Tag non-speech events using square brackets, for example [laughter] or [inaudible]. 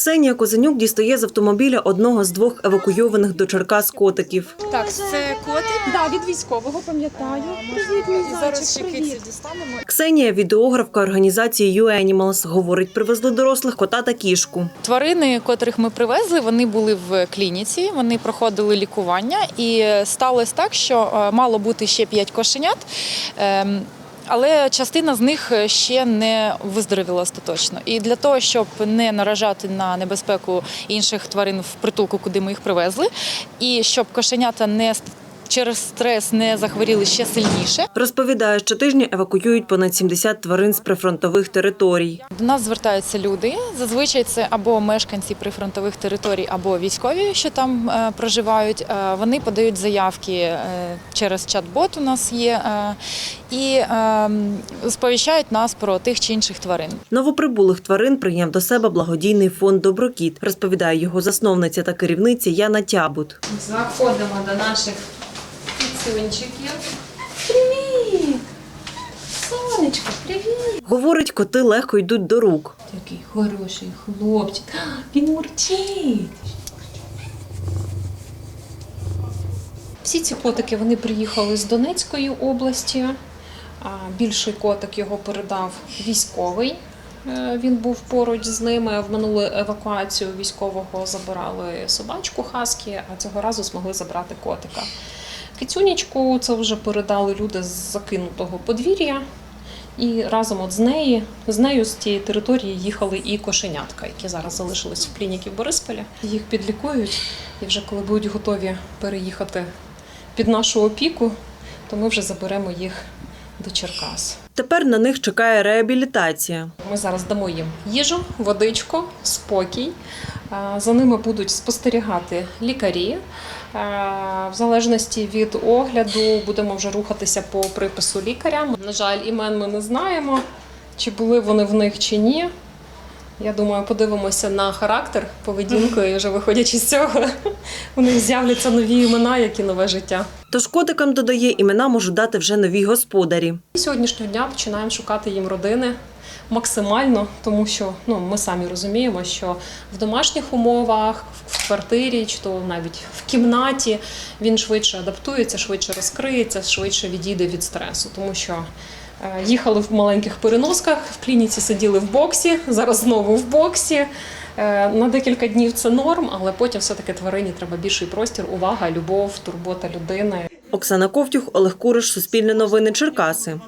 Ксенія Козенюк дістає з автомобіля одного з двох евакуйованих до Черкас котиків. Так, це котик. Да, від військового пам'ятаю. Привіт, зараз ще кицю дістанемо. Ксенія, відеографка організації U-Animals, говорить, привезли дорослих кота та кішку. Тварини, котрих ми привезли, вони були в клініці, вони проходили лікування, і сталося так, що е, мало бути ще п'ять кошенят. Але частина з них ще не виздоровіла остаточно. І для того, щоб не наражати на небезпеку інших тварин в притулку, куди ми їх привезли, і щоб кошенята не через стрес не захворіли ще сильніше, Розповідає, що тижня евакуюють понад 70 тварин з прифронтових територій. До нас звертаються люди. Зазвичай це або мешканці прифронтових територій, або військові, що там е, проживають. Е, вони подають заявки е, через чат-бот. У нас є і е, сповіщають нас про тих чи інших тварин. Новоприбулих тварин прийняв до себе благодійний фонд Доброкіт, розповідає його засновниця та керівниця Яна Тябут. Заходимо до наших кіцюнчиків. Привіт! Сонечко, привіт! Говорить, коти легко йдуть до рук. Такий хороший хлопчик. Він мурчить. Всі ці котики вони приїхали з Донецької області. Більший котик його передав військовий. Е, Він був поруч з ними. В минулу евакуацію військового забирали собачку Хаскі, а цього разу змогли забрати котика. Кицюнічку це вже передали люди з закинутого подвір'я. І разом от з неї, з нею з тієї території їхали і кошенятка, які зараз залишились в клініці в Борисполі. Їх підлікують, і вже коли будуть готові переїхати під нашу опіку, то ми вже заберемо їх до Черкас. Тепер на них чекає реабілітація. Ми зараз дамо їм їжу, водичку, спокій. За ними будуть спостерігати лікарі. В залежності від огляду будемо вже рухатися по припису лікаря. На жаль, імен ми не знаємо, чи були вони в них чи ні. Я думаю, подивимося на характер, поведінку, і вже виходячи з цього, [laughs] у них з'являться нові імена, як і нове життя. Тож котикам додає, імена можуть дати вже нові господарі. Сьогоднішнього дня починаємо шукати їм родини максимально, тому що ну, ми самі розуміємо, що в домашніх умовах, в квартирі чи то навіть в кімнаті він швидше адаптується, швидше розкриється, швидше відійде від стресу, тому що. Е, Їхали в маленьких переносках, в клініці сиділи в боксі, зараз знову в боксі. Е, На декілька днів це норм, але потім все-таки тварині треба більший простір, увага, любов, турбота людини. Оксана Ковтюх, Олег Куриш, Суспільне новини, Черкаси.